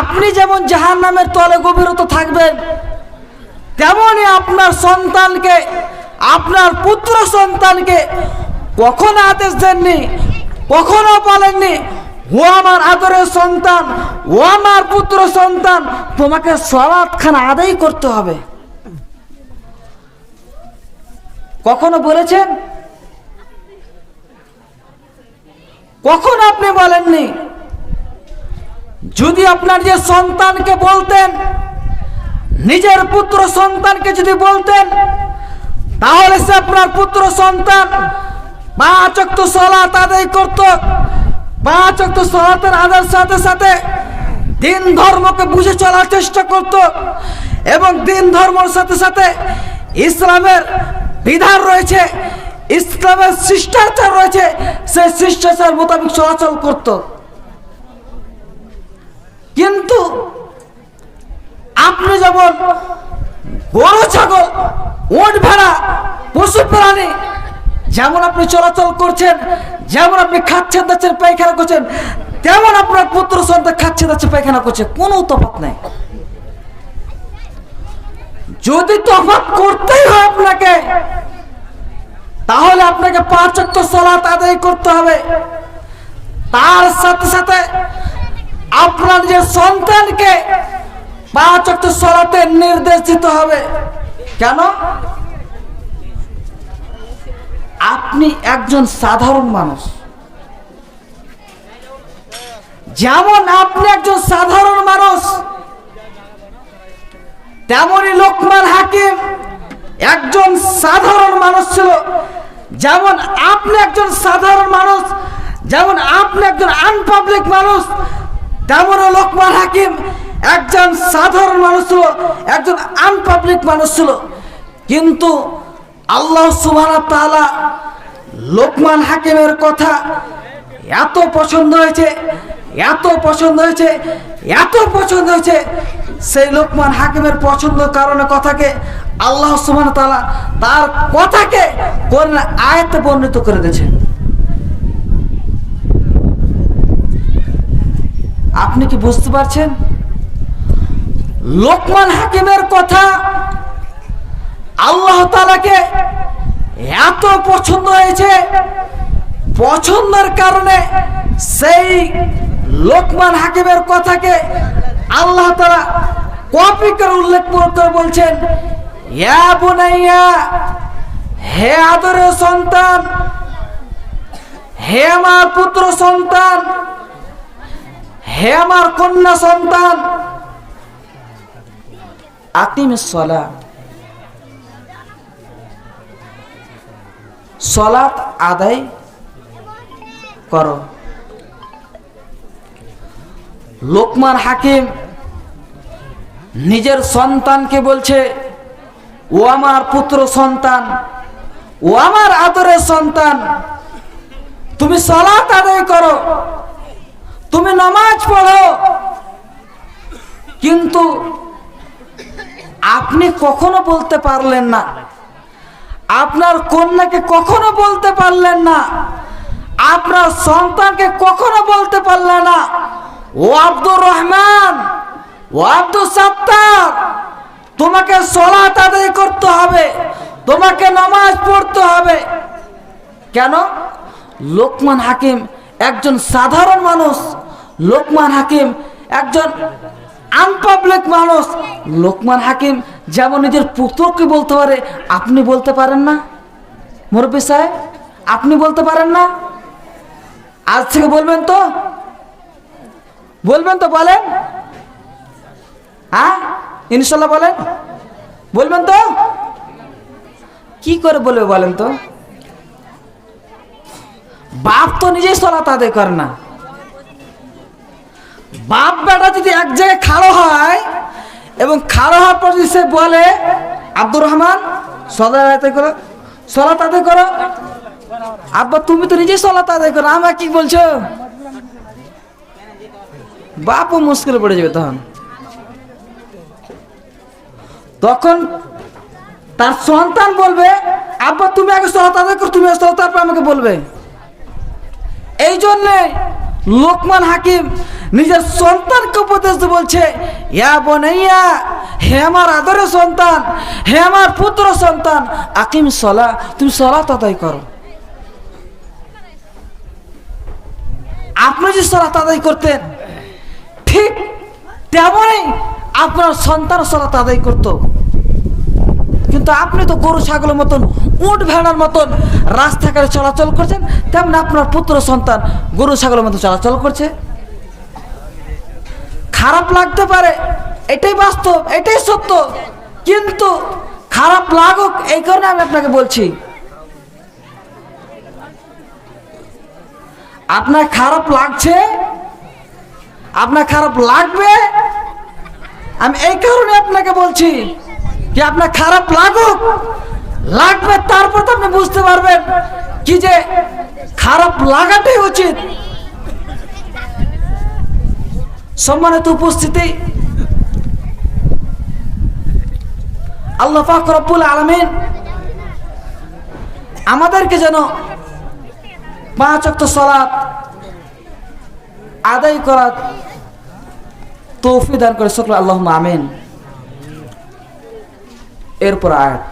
আপনি যেমন জাহান নামের তলে গভীরত থাকবেন তেমনই আপনার সন্তানকে, আপনার পুত্র সন্তানকে কখনো আদেশ দেননি, কখনো বলেননি, ও আমার আদরের সন্তান, ও আমার পুত্র সন্তান, তোমাকে সলাৎ খানা আদায় করতে হবে। কখনো বলেছেন? কখন আপনি বলেননি? যদি আপনার যে সন্তানকে বলতেন, নিজের পুত্র সন্তানকে যদি বলতেন, তাহলে সে আপনার পুত্র সন্তান পাঁচ অক্ত সলাত আদায় করত। পাঁচ অক্ত সলাতের আদার সাথে সাথে দিন ধর্মকে বুঝে চলার চেষ্টা করত এবং দিন ধর্মের সাথে সাথে ইসলামের বিধান রয়েছে, ইসলামের শিষ্টাচার রয়েছে, সেই শিষ্টাচার মোতাবেক চলাচল করত কিন্তু আপনি যেমন গরু, ছাগল ওট ভেড়া, পশু, প্রাণী, যেমন আপনি চলাচল করছেন, যেমন আপনি খাচ্ছেন, দাচ্ছেন, পায়খানা করছেন, তেমন আপনার পুত্র সন্তান খাচ্ছে, দাচ্ছে, পায়খানা করছে, কোনো তফাৎ নাই। যদি তফাৎ করতেই হয় আপনাকে, তাহলে আপনাকে পাঁচ অক্ট সলাত আদায় করতে হবে। তার সাথে সাথে আপনার যে সন্তানকে পাঁচ অক্ট সলাতে নির্দেশ দিতে হবে। কেন? আপনি একজন সাধারণ মানুষ। যেমন আপনি একজন সাধারণ মানুষ তেমনই লোকমান হাকিম একজন সাধারণ মানুষ ছিল। যেমন আপনি একজন সাধারণ মানুষ, যেমন আপনি একজন আনপাবলিক মানুষ, তেমন লোকমান হাকিম একজন সাধারণ মানুষ ছিল, একজন আনপাবলিক মানুষ ছিল। কিন্তু আল্লাহ সুবহান তাআলা লোকমান হাকিমের কথা এত পছন্দ হয়েছে, এত পছন্দ হয়েছে, এত পছন্দ হয়েছে। সেই লোকমান হাকিমের পছন্দ কারণে কথাকে আল্লাহ সুবহান তাআলা তার কথাকে কোরআন আয়াতে বর্ণিত করে দিয়েছেন আপনি কি বুঝতে পারছেন? লোকমান হাকিমের কথা আল্লাহ তালাকে এত পছন্দ হয়েছে, পছন্দের কারণে সেই লোকমান হাকিমের কথাকে আল্লাহ তালা কপি করে উল্লেখ করতে বলছেন হে আদরের সন্তান, হে আমার পুত্র সন্তান, হে আমার কন্যা সন্তান আতিম সলা সলাত আদায় করো। লোকমান হাকিম নিজের সন্তানকে বলছে, ও আমার পুত্র সন্তান, ও আমার আদরের সন্তান, তুমি সলাত আদায় করো, তুমি নামাজ পড়ো। কিন্তু আপনি কখনো বলতে পারলেন না। আপনার কন্যাকে কখনো বলতে পারলেন না। আপনার সন্তানকে কখনো বলতে পারলেন না। ও আব্দুর রহমান, ও আব্দুল সাত্তার, তোমাকে সলাত আদায় করতে হবে, তোমাকে নামাজ পড়তে হবে। কেন? লোকমান হাকিম একজন সাধারণ মানুষ। লোকমান হাকিম একজন আনপাবলিক মানুষ। লোকমান হাকিম যেমন নিজের পুত্রকে বলতে পারে, আপনি বলতে পারেন না? মুরব্বী সাহেব, আপনি বলতে পারেন না? আজ থেকে বলবেন তো? বলবেন তো বলেন। হ্যাঁ? ইনশাল্লাহ বলেন। বলবেন তো? কি করে বলবে বলেন তো? বাপ তো নিজেই সলাত আদায় করে না। বাপ বেটা যদি এক জায়গায় খাড়ো হয় এবং খাড়ো হওয়ার পর যদি সে বলে, আব্দুর রহমান সদা করো। সলাত আদায় করো? আব্বা, তুমি তো নিজেই সলাত আদায় করো, আমার কি বলছো? বাপও মুশকিলে পড়ে যাবে তখন। তখন তার সন্তান বলবে, আব্বা, তুমি আগে সলাত আদায় করো, তুমি সলাত তারপর আমাকে বলবে। এই জন্যে লোকমান হাকিম নিজের সন্তানকে উপদেশ বলছে, ইয়া বনাইয়া, হে আমার আদরের সন্তান, হে আমার পুত্র সন্তান, আকিম সলা তুমি সলা তাদাই করো। আপনি যে সলা আদায় করতেন, ঠিক তেমনই আপনার সন্তান সলা আদায় করত। কিন্তু আপনি তো গরু, ছাগলের মতন, উট, ভেড়ার মতন রাস্তাঘাটে চলাচল করছেন, তেমন আপনার পুত্র সন্তান গরু, ছাগলের মতো চলাচল করছে। খারাপ লাগতে পারে, এটাই বাস্তব, এটাই সত্য। কিন্তু খারাপ লাগুক, এই কারণে আমি আপনাকে বলছি। আপনার খারাপ লাগছে, আপনার খারাপ লাগবে, আমি এই কারণে আপনাকে বলছি যে আপনার খারাপ লাগুক, লাগবে তারপর তো আপনি বুঝতে পারবেন কি যে খারাপ লাগাটাই উচিত। সম্মানিত উপস্থিতি। আল্লাহ পাক রব্বুল আলামিন আমাদেরকে যেন পাঁচ অক্ট সলাৎ আদায় করার তৌফি দান করে। সকল আল্লাহ আমিন। এরপর আয়াত।